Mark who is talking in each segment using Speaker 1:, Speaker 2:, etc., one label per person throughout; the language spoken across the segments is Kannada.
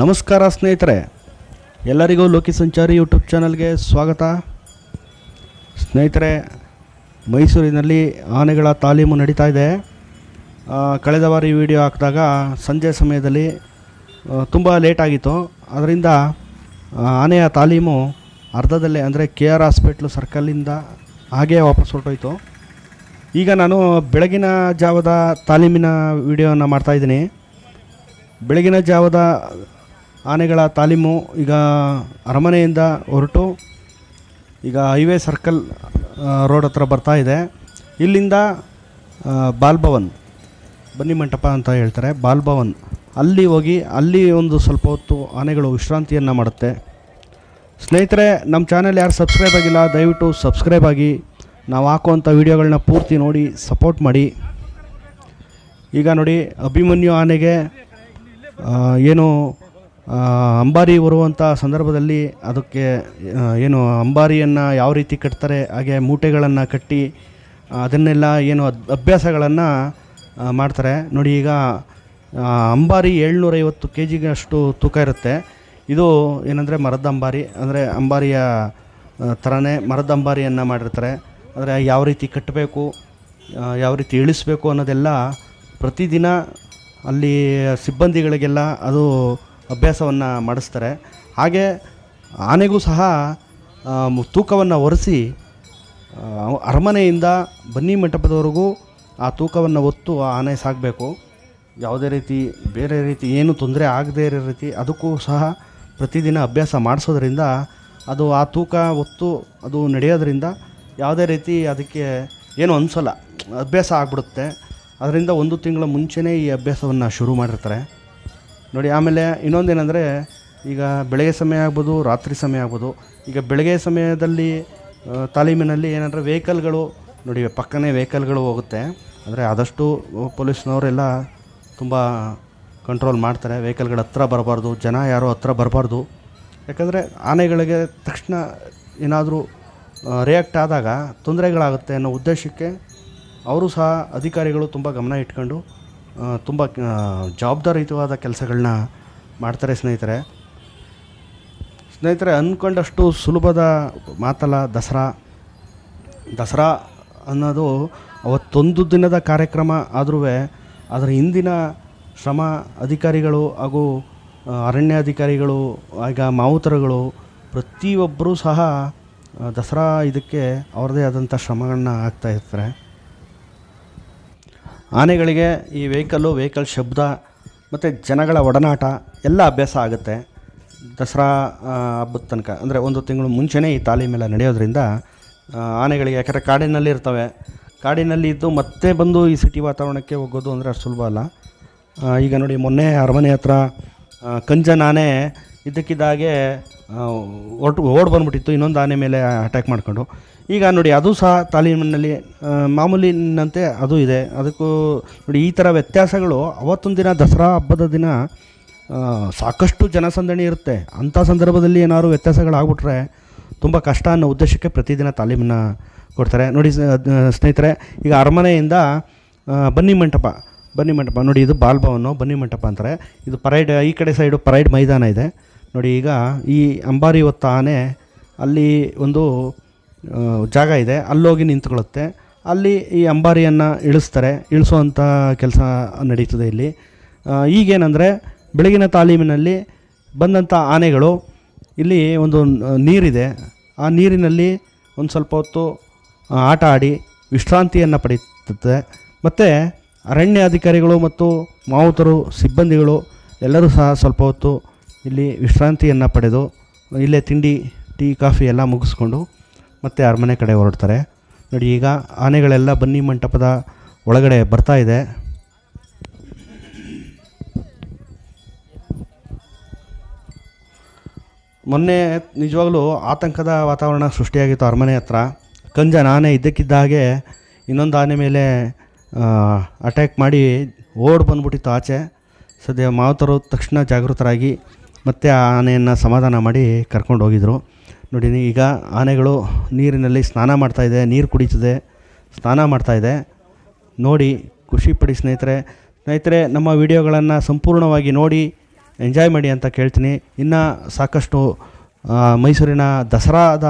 Speaker 1: ನಮಸ್ಕಾರ ಸ್ನೇಹಿತರೆ. ಎಲ್ಲರಿಗೂ ಲೋಕಿ ಸಂಚಾರಿ ಯೂಟ್ಯೂಬ್ ಚಾನಲ್ಗೆ ಸ್ವಾಗತ. ಸ್ನೇಹಿತರೆ, ಮೈಸೂರಿನಲ್ಲಿ ಆನೆಗಳ ತಾಲೀಮು ನಡೀತಾ ಇದೆ. ಕಳೆದ ಬಾರಿ ವಿಡಿಯೋ ಹಾಕಿದಾಗ ಸಂಜೆ ಸಮಯದಲ್ಲಿ ತುಂಬ ಲೇಟಾಗಿತ್ತು ಅದರಿಂದ ಆನೆಯ ತಾಲೀಮು ಅರ್ಧದಲ್ಲೇ, ಅಂದರೆ ಕೆ ಆರ್ ಹಾಸ್ಪಿಟ್ಲು ಸರ್ಕಲ್ಲಿಂದ ಹಾಗೇ ವಾಪಸ್ ಹೊರಟೋಯ್ತು. ಈಗ ನಾನು ಬೆಳಗಿನ ಜಾವದ ತಾಲೀಮಿನ ವಿಡಿಯೋನ ಮಾಡ್ತಾಯಿದ್ದೀನಿ ಬೆಳಗಿನ ಜಾವದ ಆನೆಗಳ ತಾಲೀಮು ಈಗ ಅರಮನೆಯಿಂದ ಹೊರಟು ಈಗ ಹೈವೇ ಸರ್ಕಲ್ ರೋಡ್ ಹತ್ರ ಬರ್ತಾ ಇದೆ. ಇಲ್ಲಿಂದ ಬಾಲ್ಭವನ್, ಬನ್ನಿ ಮಂಟಪ ಅಂತ ಹೇಳ್ತಾರೆ, ಬಾಲ್ಭವನ್. ಅಲ್ಲಿ ಹೋಗಿ, ಅಲ್ಲಿ ಒಂದು ಸ್ವಲ್ಪ ಹೊತ್ತು ಆನೆಗಳು ವಿಶ್ರಾಂತಿಯನ್ನು ಮಾಡುತ್ತೆ. ಸ್ನೇಹಿತರೆ, ನಮ್ಮ ಚಾನೆಲ್ ಯಾರು ಸಬ್ಸ್ಕ್ರೈಬ್ ಆಗಿಲ್ಲ, ದಯವಿಟ್ಟು ಸಬ್ಸ್ಕ್ರೈಬ್ ಆಗಿ. ನಾವು ಹಾಕುವಂಥ ವೀಡಿಯೋಗಳನ್ನ ಪೂರ್ತಿ ನೋಡಿ, ಸಪೋರ್ಟ್ ಮಾಡಿ. ಈಗ ನೋಡಿ, ಅಭಿಮನ್ಯು ಆನೆಗೆ ಏನು ಅಂಬಾರಿ ಬರುವಂಥ ಸಂದರ್ಭದಲ್ಲಿ ಅದಕ್ಕೆ ಏನು ಅಂಬಾರಿಯನ್ನು ಯಾವ ರೀತಿ ಕಟ್ತಾರೆ, ಹಾಗೆ ಮೂಟೆಗಳನ್ನು ಕಟ್ಟಿ ಅದನ್ನೆಲ್ಲ ಏನು ಅಭ್ಯಾಸಗಳನ್ನು ಮಾಡ್ತಾರೆ. ನೋಡಿ ಈಗ ಅಂಬಾರಿ ಏಳ್ನೂರೈವತ್ತು ಕೆ ಜಿಗಷ್ಟು ತೂಕ ಇರುತ್ತೆ. ಇದು ಏನಂದರೆ ಮರದ ಅಂಬಾರಿ, ಅಂದರೆ ಅಂಬಾರಿಯ ಥರನೇ ಮರದ ಅಂಬಾರಿಯನ್ನು ಮಾಡಿರ್ತಾರೆ. ಅಂದರೆ ಯಾವ ರೀತಿ ಕಟ್ಟಬೇಕು ಯಾವ ರೀತಿ ಇಳಿಸಬೇಕು ಅನ್ನೋದೆಲ್ಲ ಪ್ರತಿದಿನ ಅಲ್ಲಿ ಸಿಬ್ಬಂದಿಗಳಿಗೆಲ್ಲ ಅದು ಅಭ್ಯಾಸವನ್ನು ಮಾಡಿಸ್ತಾರೆ. ಹಾಗೆ ಆನೆಗೂ ಸಹ ತೂಕವನ್ನು ಒರೆಸಿ ಅರಮನೆಯಿಂದ ಬನ್ನಿ ಮಂಟಪದವರೆಗೂ ಆ ತೂಕವನ್ನು ಹೊತ್ತು ಆನೆ ಸಾಕಬೇಕು. ಯಾವುದೇ ರೀತಿ, ಬೇರೆ ರೀತಿ ಏನು ತೊಂದರೆ ಆಗದೇ ಇರೋ ರೀತಿ ಅದಕ್ಕೂ ಸಹ ಪ್ರತಿದಿನ ಅಭ್ಯಾಸ ಮಾಡಿಸೋದ್ರಿಂದ ಅದು ಆ ತೂಕ ಹೊತ್ತು ಅದು ನಡೆಯೋದ್ರಿಂದ ಯಾವುದೇ ರೀತಿ ಅದಕ್ಕೆ ಏನು ಅನಿಸಲ್ಲ. ಅಭ್ಯಾಸ ಆಗ್ಬಿಡುತ್ತೆ. ಅದರಿಂದ ಒಂದು ತಿಂಗಳ ಮುಂಚೆನೇ ಈ ಅಭ್ಯಾಸವನ್ನು ಶುರು ಮಾಡಿರ್ತಾರೆ. ನೋಡಿ, ಆಮೇಲೆ ಇನ್ನೊಂದೇನೆಂದರೆ, ಈಗ ಬೆಳಗ್ಗೆ ಸಮಯ ಆಗ್ಬೋದು, ರಾತ್ರಿ ಸಮಯ ಆಗ್ಬೋದು. ಈಗ ಬೆಳಗ್ಗೆ ಸಮಯದಲ್ಲಿ ತಾಲೀಮಿನಲ್ಲಿ ಏನಂದರೆ ವೆಹಿಕಲ್ಗಳು, ನೋಡಿ, ಪಕ್ಕನೇ ವೆಹಿಕಲ್ಗಳು ಹೋಗುತ್ತೆ. ಅಂದರೆ ಆದಷ್ಟು ಪೊಲೀಸ್ನವರೆಲ್ಲ ತುಂಬ ಕಂಟ್ರೋಲ್ ಮಾಡ್ತಾರೆ. ವೆಹಿಕಲ್ಗಳ ಹತ್ರ ಬರಬಾರ್ದು, ಜನ ಯಾರೋ ಹತ್ರ ಬರಬಾರ್ದು. ಯಾಕಂದರೆ ಆನೆಗಳಿಗೆ ತಕ್ಷಣ ಏನಾದರೂ ರಿಯಾಕ್ಟ್ ಆದಾಗ ತೊಂದರೆಗಳಾಗುತ್ತೆ ಅನ್ನೋ ಉದ್ದೇಶಕ್ಕೆ, ಅವರು ಸಹ ಅಧಿಕಾರಿಗಳು ತುಂಬ ಗಮನ ಇಟ್ಕೊಂಡು ತುಂಬ ಜವಾಬ್ದಾರಿಯುತವಾದ ಕೆಲಸಗಳನ್ನ ಮಾಡ್ತಾರೆ ಸ್ನೇಹಿತರೆ. ಸ್ನೇಹಿತರೆ ಅಂದ್ಕೊಂಡಷ್ಟು ಸುಲಭದ ಮಾತಲ್ಲ ದಸರಾ. ದಸರಾ ಅನ್ನೋದು ಅವತ್ತೊಂದು ದಿನದ ಕಾರ್ಯಕ್ರಮ ಆದ್ರೂ ಅದರ ಹಿಂದಿನ ಶ್ರಮ ಅಧಿಕಾರಿಗಳು ಹಾಗೂ ಅರಣ್ಯ ಅರಣ್ಯಾಧಿಕಾರಿಗಳು ಈಗ ಮಾವುತರಗಳು ಪ್ರತಿಯೊಬ್ಬರೂ ಸಹ ದಸರಾ ಇದಕ್ಕೆ ಅವ್ರದ್ದೇ ಆದಂಥ ಶ್ರಮಗಳನ್ನ ಆಗ್ತಾಯಿರ್ತಾರೆ ಆನೆಗಳಿಗೆ ಈ ವೆಹಿಕಲ್ಲು, ವೆಹಿಕಲ್ ಶಬ್ದ, ಮತ್ತು ಜನಗಳ ಒಡನಾಟ ಎಲ್ಲ ಅಭ್ಯಾಸ ಆಗುತ್ತೆ. ದಸರಾ ಹಬ್ಬದ ತನಕ. ಅಂದರೆ ಒಂದು ತಿಂಗಳು ಮುಂಚೆನೇ ಈ ತಾಲೀಮೆಲ್ಲ ನಡೆಯೋದ್ರಿಂದ ಆನೆಗಳಿಗೆ ಯಾಕಂದರೆ ಕಾಡಿನಲ್ಲಿ ಇರ್ತವೆ. ಕಾಡಿನಲ್ಲಿ ಇದ್ದು ಮತ್ತೆ ಬಂದು ಈ ಸಿಟಿ ವಾತಾವರಣಕ್ಕೆ ಹೋಗೋದು ಅಂದರೆ ಅಷ್ಟು ಸುಲಭ ಅಲ್ಲ. ಈಗ ನೋಡಿ ಮೊನ್ನೆ ಅರಮನೆ ಹತ್ರ ಕಂಜನ್ ಆನೆ ಇದ್ದಕ್ಕಿದ್ದಾಗೆ ಹೊರಟು ಓಡ್ ಬಂದ್ಬಿಟ್ಟಿತ್ತು. ಇನ್ನೊಂದು ಆನೆ ಮೇಲೆ ಅಟ್ಯಾಕ್ ಮಾಡ್ಕೊಂಡು. ಈಗ ನೋಡಿ, ಅದು ಸಹ ತಾಲೀಮಿನಲ್ಲಿ ಮಾಮೂಲಿನಂತೆ ಅದು ಇದೆ. ಅದಕ್ಕೂ ನೋಡಿ, ಈ ಥರ ವ್ಯತ್ಯಾಸಗಳು, ಅವತ್ತೊಂದು ದಿನ ದಸರಾ ಹಬ್ಬದ ದಿನ ಸಾಕಷ್ಟು ಜನಸಂದಣಿ ಇರುತ್ತೆ. ಅಂಥ ಸಂದರ್ಭದಲ್ಲಿ ಏನಾದ್ರು ವ್ಯತ್ಯಾಸಗಳಾಗ್ಬಿಟ್ರೆ ತುಂಬ ಕಷ್ಟ ಅನ್ನೋ ಉದ್ದೇಶಕ್ಕೆ ಪ್ರತಿದಿನ ತಾಲೀಮನ್ನು ಕೊಡ್ತಾರೆ. ನೋಡಿ ಸ್ನೇಹಿತರೆ, ಈಗ ಅರಮನೆಯಿಂದ ಬನ್ನಿ ಮಂಟಪ ಬನ್ನಿ ಮಂಟಪ. ನೋಡಿ, ಇದು ಬಾಲ್ಭವನು, ಬನ್ನಿ ಮಂಟಪ ಅಂತಾರೆ. ಇದು ಪರೈಡ್, ಈ ಕಡೆ ಸೈಡು ಪರೈಡ್ ಮೈದಾನ ಇದೆ. ನೋಡಿ, ಈಗ ಈ ಅಂಬಾರಿ ಹೊತ್ತ ಆನೆ ಅಲ್ಲಿ ಒಂದು ಜಾಗ ಇದೆ. ಅಲ್ಲೋಗಿ ನಿಂತ್ಕೊಳ್ಳುತ್ತೆ. ಅಲ್ಲಿ ಈ ಅಂಬಾರಿಯನ್ನು ಇಳಿಸ್ತಾರೆ. ಇಳಿಸುವಂಥ ಕೆಲಸ ನಡೀತದೆ ಇಲ್ಲಿ. ಈಗೇನೆಂದರೆ ಬೆಳಗಿನ ತಾಲೀಮಿನಲ್ಲಿ ಬಂದಂಥ ಆನೆಗಳು ಇಲ್ಲಿ ಒಂದು ನೀರಿದೆ. ಆ ನೀರಿನಲ್ಲಿ ಒಂದು ಸ್ವಲ್ಪ ಹೊತ್ತು ಆಟ ಆಡಿ ವಿಶ್ರಾಂತಿಯನ್ನು ಪಡೆಯುತ್ತೆ ಮತ್ತು ಅರಣ್ಯ ಅಧಿಕಾರಿಗಳು ಮತ್ತು ಮಾವುತರು, ಸಿಬ್ಬಂದಿಗಳು ಎಲ್ಲರೂ ಸಹ ಸ್ವಲ್ಪ ಹೊತ್ತು ಇಲ್ಲಿ ವಿಶ್ರಾಂತಿಯನ್ನು ಪಡೆದು, ಇಲ್ಲೇ ತಿಂಡಿ, ಟೀ, ಕಾಫಿ ಎಲ್ಲ ಮುಗಿಸ್ಕೊಂಡು ಮತ್ತೆ ಅರಮನೆ ಕಡೆ ಹೊರಡ್ತಾರೆ. ನೋಡಿ, ಈಗ ಆನೆಗಳೆಲ್ಲ ಬನ್ನಿ ಮಂಟಪದ ಒಳಗಡೆ ಬರ್ತಾ ಇದೆ. ಮೊನ್ನೆ ನಿಜವಾಗಲೂ ಆತಂಕದ ವಾತಾವರಣ ಸೃಷ್ಟಿಯಾಗಿತ್ತು ಅರಮನೆ ಹತ್ರ. ಕಂಜನ ಆನೆ ಇದ್ದಕ್ಕಿದ್ದ ಹಾಗೆ ಇನ್ನೊಂದು ಆನೆ ಮೇಲೆ ಅಟ್ಯಾಕ್ ಮಾಡಿ ಓಡ್ ಬಂದ್ಬಿಟ್ಟಿತ್ತು ಆಚೆ. ಸದ್ಯ ಮಾವತರು ತಕ್ಷಣ ಜಾಗೃತರಾಗಿ ಮತ್ತೆ ಆ ಆನೆಯನ್ನು ಸಮಾಧಾನ ಮಾಡಿ ಕರ್ಕೊಂಡು ಹೋಗಿದ್ರು. ನೋಡಿ ಈಗ ಆನೆಗಳು ನೀರಿನಲ್ಲಿ ಸ್ನಾನ ಮಾಡ್ತಾಯಿದೆ ನೀರು ಕುಡಿತಿದೆ, ಸ್ನಾನ ಮಾಡ್ತಾಯಿದೆ ನೋಡಿ ಖುಷಿಪಡಿ ಸ್ನೇಹಿತರೆ. ಸ್ನೇಹಿತರೆ, ನಮ್ಮ ವಿಡಿಯೋಗಳನ್ನು ಸಂಪೂರ್ಣವಾಗಿ ನೋಡಿ, ಎಂಜಾಯ್ ಮಾಡಿ ಅಂತ ಕೇಳ್ತೀನಿ. ಇನ್ನು ಸಾಕಷ್ಟು ಮೈಸೂರಿನ ದಸರಾದ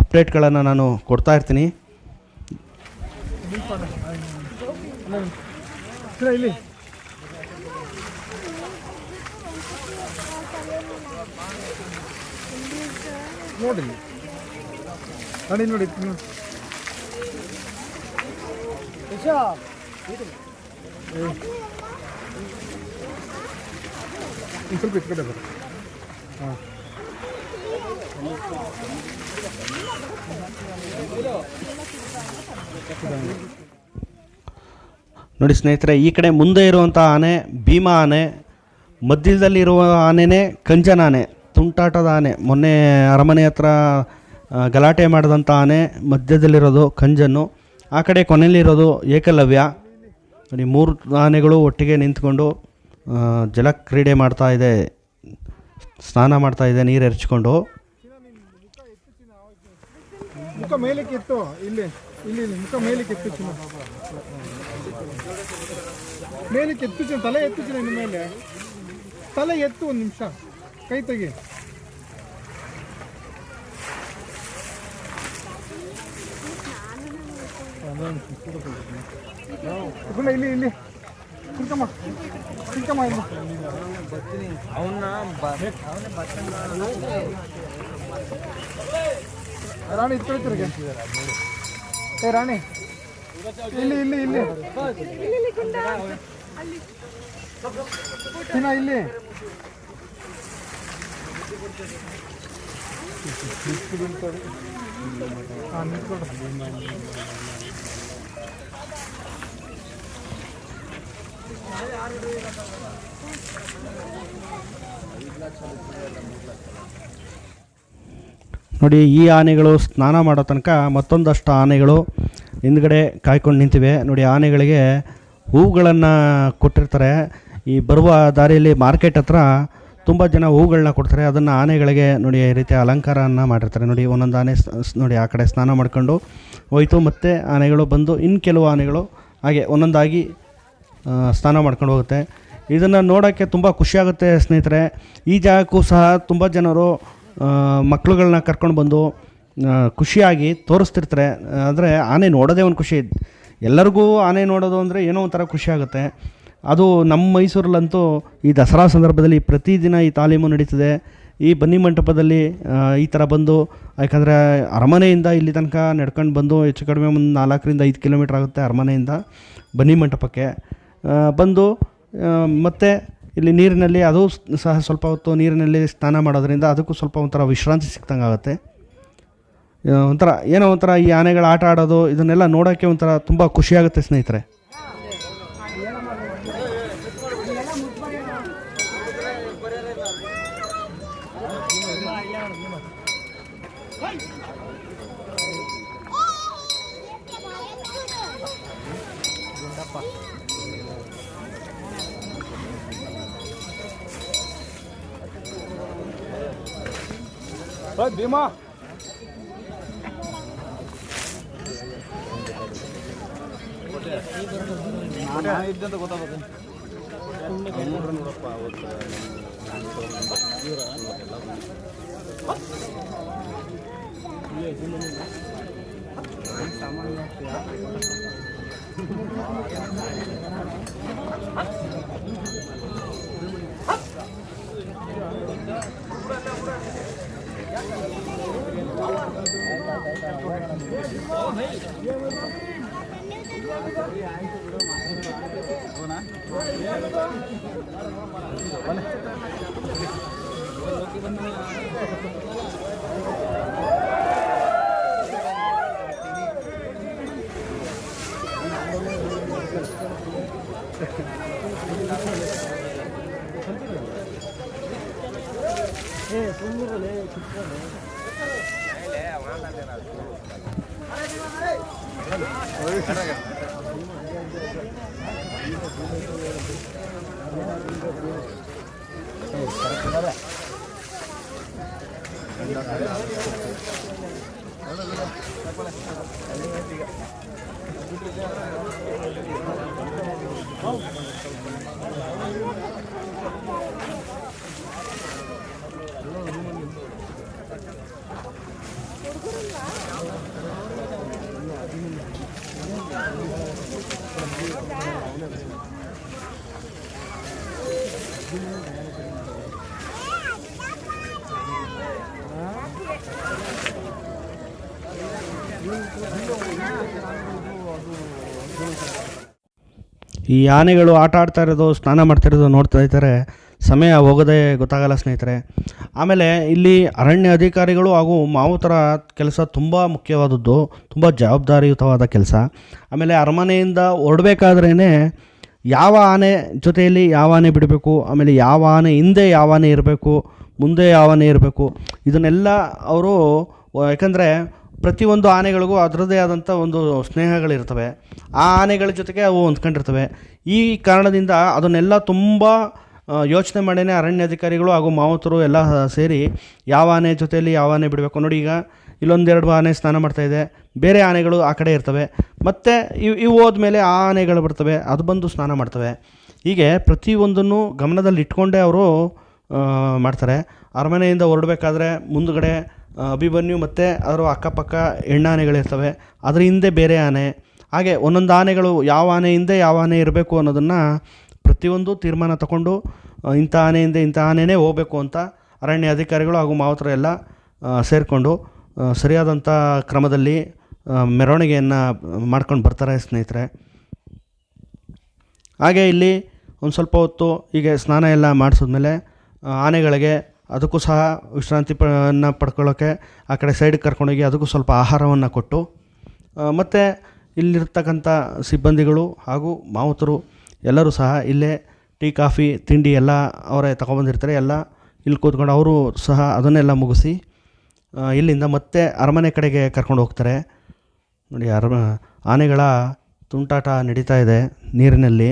Speaker 1: ಅಪ್ಡೇಟ್ಗಳನ್ನು ನಾನು ಕೊಡ್ತಾ ಇರ್ತೀನಿ.
Speaker 2: ನೋಡಿ ನೋಡಿ ನೋಡಿ ಸ್ವಲ್ಪ ಇಟ್ಕೊಂಡೆ ಬರ ಹಾಂ.
Speaker 1: ನೋಡಿ ಸ್ನೇಹಿತರೆ ಈ ಕಡೆ ಮುಂದೆ ಇರುವಂಥ ಆನೆ ಭೀಮಾ ಆನೆ ಮಧ್ಯದಲ್ಲಿರುವ ಆನೆನೇ ಕಂಜನ ಆನೆ. ತುಂಟಾಟದ ಆನೆ. ಮೊನ್ನೆ ಅರಮನೆ ಹತ್ರ ಗಲಾಟೆ ಮಾಡಿದಂಥ ಆನೆ ಮಧ್ಯದಲ್ಲಿರೋದು ಕಂಜನ್ನು. ಆ ಕಡೆ ಕೊನೆಯಲ್ಲಿರೋದು ಏಕಲವ್ಯ. ಈ ಮೂರು ಆನೆಗಳು ಒಟ್ಟಿಗೆ ನಿಂತ್ಕೊಂಡು ಜಲ ಜಲಕ್ರೀಡೆ ಮಾಡ್ತಾ ಇದೆ, ಸ್ನಾನ ಮಾಡ್ತಾ ಇದೆ, ನೀರು ಎರಚಿಕೊಂಡು.
Speaker 2: ಮುಖ ಮೇಲಕ್ಕೆ ಎತ್ತು ಇಲ್ಲಿ ಇಲ್ಲಿ ಮುಖ ಮೇಲಕ್ಕೆ ಎತ್ತು ಮೇಲಕ್ಕೆ ತಲೆ ಎತ್ತು ಇನ್ನು ಮೇಲೆ. ತಲೆ ಎತ್ತು ಒಂದು ನಿಮಿಷ. ಕೈ ತೆಗಿ. ಕುತ್ಕೊಂಡ ಇಲ್ಲಿ ಇಲ್ಲಿ ಕುತ್ಕಮ್ಮ ಕುತ್ಕಮ್ಮ ಇಲ್ಲಿ ರಾಣಿ ಇದು ತಿರುಗಿ ಏ ರಾಣಿ ಇಲ್ಲಿ ಇಲ್ಲಿ ಇಲ್ಲಿ ಚಿನ್ನ ಇಲ್ಲಿ ಹಾಂ ನಿಂತ್ಕೊಡು
Speaker 1: ನೋಡಿ, ಈ ಆನೆಗಳು ಸ್ನಾನ ಮಾಡೋ ತನಕ ಮತ್ತೊಂದಷ್ಟು ಆನೆಗಳು ಹಿಂದ್ಗಡೆ ಕಾಯ್ಕೊಂಡು ನಿಂತಿವೆ. ನೋಡಿ, ಆನೆಗಳಿಗೆ ಹೂಗಳನ್ನು ಕೊಟ್ಟಿರ್ತಾರೆ. ಈ ಬರುವ ದಾರಿಯಲ್ಲಿ ಮಾರ್ಕೆಟ್ ಹತ್ರ ತುಂಬ ಜನ ಹೂಗಳನ್ನ ಕೊಡ್ತಾರೆ. ಅದನ್ನು ಆನೆಗಳಿಗೆ, ನೋಡಿ, ಈ ರೀತಿ ಅಲಂಕಾರವನ್ನು ಮಾಡಿರ್ತಾರೆ. ನೋಡಿ, ಒಂದೊಂದು ಆನೆ ನೋಡಿ, ಆ ಕಡೆ ಸ್ನಾನ ಮಾಡ್ಕೊಂಡು ಹೋಯ್ತು. ಮತ್ತು ಆನೆಗಳು ಬಂದು ಇನ್ನು ಕೆಲವು ಆನೆಗಳು ಹಾಗೆ ಒಂದೊಂದಾಗಿ ಸ್ನಾನ ಮಾಡ್ಕೊಂಡು ಹೋಗುತ್ತೆ. ಇದನ್ನು ನೋಡೋಕ್ಕೆ ತುಂಬ ಖುಷಿಯಾಗುತ್ತೆ ಸ್ನೇಹಿತರೆ. ಈ ಜಾಗಕ್ಕೂ ಸಹ ತುಂಬ ಜನರು ಮಕ್ಕಳುಗಳನ್ನ ಕರ್ಕೊಂಡು ಬಂದು ಖುಷಿಯಾಗಿ ತೋರಿಸ್ತಿರ್ತಾರೆ. ಆದರೆ ಆನೆ ನೋಡೋದೇ ಒಂದು ಖುಷಿ. ಎಲ್ಲರಿಗೂ ಆನೆ ನೋಡೋದು ಅಂದರೆ ಏನೋ ಒಂಥರ ಖುಷಿ ಆಗುತ್ತೆ. ಅದು ನಮ್ಮ ಮೈಸೂರಲ್ಲಂತೂ ಈ ದಸರಾ ಸಂದರ್ಭದಲ್ಲಿ ಪ್ರತಿದಿನ ಈ ತಾಲೀಮು ನಡೀತದೆ. ಈ ಬನ್ನಿ ಮಂಟಪದಲ್ಲಿ ಈ ಥರ ಬಂದು, ಯಾಕಂದರೆ ಅರಮನೆಯಿಂದ ಇಲ್ಲಿ ತನಕ ನಡ್ಕೊಂಡು ಬಂದು ಹೆಚ್ಚು ಕಡಿಮೆ ಒಂದು ನಾಲ್ಕರಿಂದ ಐದು ಕಿಲೋಮೀಟ್ರ್ ಆಗುತ್ತೆ ಅರಮನೆಯಿಂದ ಬನ್ನಿ ಮಂಟಪಕ್ಕೆ. ಬಂದು ಮತ್ತೆ ಇಲ್ಲಿ ನೀರಿನಲ್ಲಿ ಅದು ಸಹ ಸ್ವಲ್ಪ ಹೊತ್ತು ನೀರಿನಲ್ಲಿ ಸ್ನಾನ ಮಾಡೋದ್ರಿಂದ ಅದಕ್ಕೂ ಸ್ವಲ್ಪ ಒಂಥರ ವಿಶ್ರಾಂತಿ ಸಿಕ್ತಂಗೆ ಆಗುತ್ತೆ ಒಂಥರ ಏನೋ ಒಂಥರ ಈ ಆನೆಗಳ ಆಟ ಆಡೋದು, ಇದನ್ನೆಲ್ಲ ನೋಡೋಕ್ಕೆ ಒಂಥರ ತುಂಬ ಖುಷಿಯಾಗುತ್ತೆ ಸ್ನೇಹಿತರೆ.
Speaker 2: ભાઈ ભીમા ಇದ್ದಂತ ಗೊತ್ತಾಗುತ್ತೆ ನೋಡಪ್ಪ ಸಾಮಾನ್ಯ ಏ ಸುಂದರಲೇ ಚಿಕ್ಕನೇ
Speaker 1: ಈ ಆನೆಗಳು ಆಟ ಆಡ್ತಾ ಇರೋದು, ಸ್ನಾನ ಮಾಡ್ತಾ ಇರೋದು ನೋಡ್ತಾ ಇದ್ದಾರೆ. ಸಮಯ ಹೋಗೋದೇ ಗೊತ್ತಾಗಲ್ಲ ಸ್ನೇಹಿತರೆ. ಆಮೇಲೆ ಇಲ್ಲಿ ಅರಣ್ಯ ಅಧಿಕಾರಿಗಳು ಹಾಗೂ ಮಾವುತರ ಕೆಲಸ ತುಂಬ ಮುಖ್ಯವಾದದ್ದು, ತುಂಬ ಜವಾಬ್ದಾರಿಯುತವಾದ ಕೆಲಸ. ಆಮೇಲೆ ಅರಮನೆಯಿಂದ ಹೊರಡಬೇಕಾದ್ರೇ ಯಾವ ಆನೆ ಜೊತೆಯಲ್ಲಿ ಯಾವ ಆನೆ ಬಿಡಬೇಕು, ಆಮೇಲೆ ಯಾವ ಆನೆ ಹಿಂದೆ ಯಾವ ಆನೆ ಇರಬೇಕು, ಮುಂದೆ ಯಾವ ಆನೆ ಇರಬೇಕು, ಇದನ್ನೆಲ್ಲ ಅವರು, ಯಾಕಂದರೆ ಪ್ರತಿಯೊಂದು ಆನೆಗಳಿಗೂ ಅದರದ್ದೇ ಆದಂಥ ಒಂದು ಸ್ನೇಹಗಳಿರ್ತವೆ. ಆ ಆನೆಗಳ ಜೊತೆಗೆ ಅವು ಹೊಂದ್ಕೊಂಡಿರ್ತವೆ. ಈ ಕಾರಣದಿಂದ ಅದನ್ನೆಲ್ಲ ತುಂಬ ಯೋಚನೆ ಮಾಡೇನೆ ಅರಣ್ಯಾಧಿಕಾರಿಗಳು ಹಾಗೂ ಮಾವತರು ಎಲ್ಲ ಸೇರಿ ಯಾವ ಆನೆ ಜೊತೆಯಲ್ಲಿ ಯಾವ ಆನೆ ಬಿಡಬೇಕು. ನೋಡಿ ಈಗ ಇಲ್ಲೊಂದೆರಡು ಆನೆ ಸ್ನಾನ ಮಾಡ್ತಾಯಿದೆ ಬೇರೆ ಆನೆಗಳು ಆ ಕಡೆ ಇರ್ತವೆ. ಮತ್ತು ಇವು ಇವು ಹೋದ್ಮೇಲೆ ಆ ಆನೆಗಳು ಬರ್ತವೆ. ಅದು ಬಂದು ಸ್ನಾನ ಮಾಡ್ತವೆ. ಹೀಗೆ ಪ್ರತಿಯೊಂದನ್ನು ಗಮನದಲ್ಲಿ ಇಟ್ಕೊಂಡೇ ಅವರು ಮಾಡ್ತಾರೆ. ಅರಮನೆಯಿಂದ ಹೊರಡಬೇಕಾದ್ರೆ ಮುಂದುಗಡೆ ಅಭಿಮನ್ಯು ಮತ್ತು ಅದರ ಅಕ್ಕಪಕ್ಕ ಹೆಣ್ಣಾನೆಗಳಿರ್ತವೆ. ಅದರ ಹಿಂದೆ ಬೇರೆ ಆನೆ. ಹಾಗೆ ಒಂದೊಂದು ಆನೆಗಳು ಯಾವ ಆನೆ ಹಿಂದೆ ಯಾವ ಆನೆ ಇರಬೇಕು ಅನ್ನೋದನ್ನು ಪ್ರತಿಯೊಂದು ತೀರ್ಮಾನ ತಗೊಂಡು ಇಂಥ ಆನೆಯಿಂದ ಇಂಥ ಆನೆನೇ ಹೋಗಬೇಕು ಅಂತ ಅರಣ್ಯ ಅಧಿಕಾರಿಗಳು ಹಾಗೂ ಮಾವುತರು ಎಲ್ಲ ಸೇರಿಕೊಂಡು ಸರಿಯಾದಂಥ ಕ್ರಮದಲ್ಲಿ ಮೆರವಣಿಗೆಯನ್ನು ಮಾಡ್ಕೊಂಡು ಬರ್ತಾರೆ ಸ್ನೇಹಿತರೆ. ಹಾಗೆ ಇಲ್ಲಿ ಒಂದು ಸ್ವಲ್ಪ ಹೊತ್ತು ಹೀಗೆ ಸ್ನಾನ ಎಲ್ಲ ಮಾಡಿಸಿದ್ಮೇಲೆ ಆನೆಗಳಿಗೆ ಅದಕ್ಕೂ ಸಹ ವಿಶ್ರಾಂತಿ ಪನ್ನ ಪಡ್ಕೊಳ್ಳೋಕ್ಕೆ ಆ ಕಡೆ ಸೈಡಿಗೆ ಕರ್ಕೊಂಡೋಗಿ ಅದಕ್ಕೂ ಸ್ವಲ್ಪ ಆಹಾರವನ್ನು ಕೊಟ್ಟು ಮತ್ತು ಇಲ್ಲಿರ್ತಕ್ಕಂಥ ಸಿಬ್ಬಂದಿಗಳು ಹಾಗೂ ಮಾವುತರು ಎಲ್ಲರೂ ಸಹ ಇಲ್ಲೇ ಟೀ, ಕಾಫಿ, ತಿಂಡಿ ಎಲ್ಲ ಅವರೇ ತಗೊಬಂದಿರ್ತಾರೆ ಎಲ್ಲ ಇಲ್ಲಿ ಕೂತ್ಕೊಂಡು ಅವರು ಸಹ ಅದನ್ನೆಲ್ಲ ಮುಗಿಸಿ ಇಲ್ಲಿಂದ ಮತ್ತೆ ಅರಮನೆ ಕಡೆಗೆ ಕರ್ಕೊಂಡು ಹೋಗ್ತಾರೆ. ನೋಡಿ, ಅರಮ ಆನೆಗಳ ತುಂಟಾಟ ನಡೀತಾ ಇದೆ ನೀರಿನಲ್ಲಿ.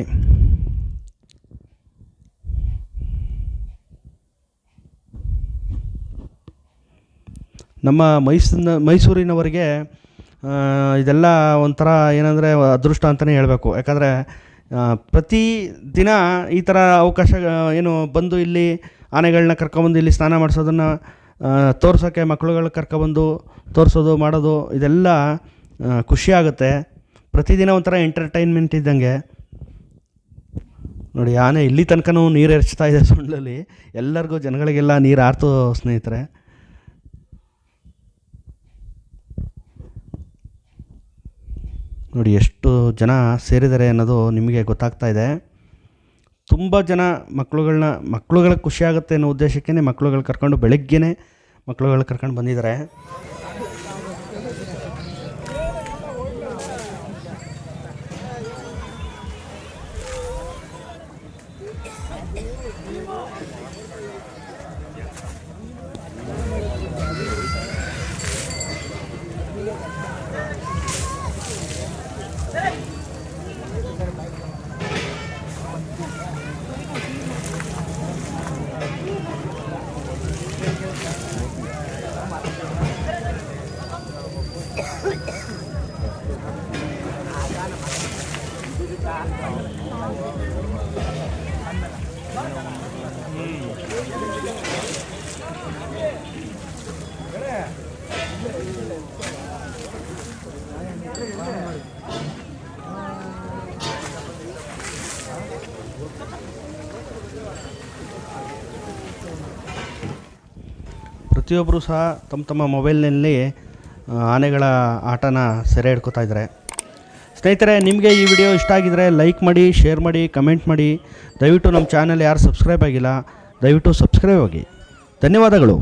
Speaker 1: ನಮ್ಮ ಮೈಸೂರಿನ, ಮೈಸೂರಿನವರಿಗೆ ಇದೆಲ್ಲ ಒಂಥರ ಏನಂದರೆ ಅದೃಷ್ಟ ಅಂತಲೇ ಹೇಳಬೇಕು. ಯಾಕಂದರೆ ಪ್ರತಿ ದಿನ ಈ ಥರ ಅವಕಾಶ ಏನು ಬಂದು ಇಲ್ಲಿ ಆನೆಗಳನ್ನ ಕರ್ಕೊಬಂದು ಇಲ್ಲಿ ಸ್ನಾನ ಮಾಡಿಸೋದನ್ನು ತೋರ್ಸೋಕ್ಕೆ ಮಕ್ಕಳುಗಳ ಕರ್ಕೊಬಂದು ತೋರಿಸೋದು, ಮಾಡೋದು, ಇದೆಲ್ಲ ಖುಷಿಯಾಗುತ್ತೆ. ಪ್ರತಿದಿನ ಒಂಥರ ಎಂಟರ್ಟೈನ್ಮೆಂಟ್ ಇದ್ದಂಗೆ. ನೋಡಿ, ಆನೆ ಇಲ್ಲಿ ತನಕನೂ ನೀರು ಎರಚ್ತಾ ಇದೆ ಸುಳ್ಳಲ್ಲಿ. ಎಲ್ಲರಿಗೂ ಜನಗಳಿಗೆಲ್ಲ ನೀರು ಆರ್ತು ಸ್ನೇಹಿತರೆ. ನೋಡಿ, ಎಷ್ಟು ಜನ ಸೇರಿದ್ದಾರೆ ಅನ್ನೋದು ನಿಮಗೆ ಗೊತ್ತಾಗ್ತಾ ಇದೆ. ತುಂಬ ಜನ ಮಕ್ಕಳುಗಳನ್ನ ಮಕ್ಕಳುಗಳ ಖುಷಿ ಆಗುತ್ತೆ ಅನ್ನೋ ಉದ್ದೇಶಕ್ಕೇ ಮಕ್ಕಳುಗಳು ಕರ್ಕೊಂಡು ಬೆಳಗ್ಗೆನೇ ಮಕ್ಕಳುಗಳು ಕರ್ಕೊಂಡು ಬಂದಿದ್ದಾರೆ. ಪ್ರತಿಯೊಬ್ಬರು ಸಹ ತಮ್ಮ ತಮ್ಮ ಮೊಬೈಲ್ನಲ್ಲಿ ಆನೆಗಳ ಆಟನ ಸೆರೆ ಹಿಡ್ಕೋತಾ ಇದ್ದಾರೆ. ಸ್ನೇಹಿತರೆ, ನಿಮಗೆ ಈ ವಿಡಿಯೋ ಇಷ್ಟ ಆಗಿದರೆ ಲೈಕ್ ಮಾಡಿ, ಶೇರ್ ಮಾಡಿ, ಕಮೆಂಟ್ ಮಾಡಿ. ದಯವಿಟ್ಟು ನಮ್ಮ ಚಾನಲ್ ಯಾರು ಸಬ್ಸ್ಕ್ರೈಬ್ ಆಗಿಲ್ಲ, ದಯವಿಟ್ಟು ಸಬ್ಸ್ಕ್ರೈಬ್ ಆಗಿ. ಧನ್ಯವಾದಗಳು.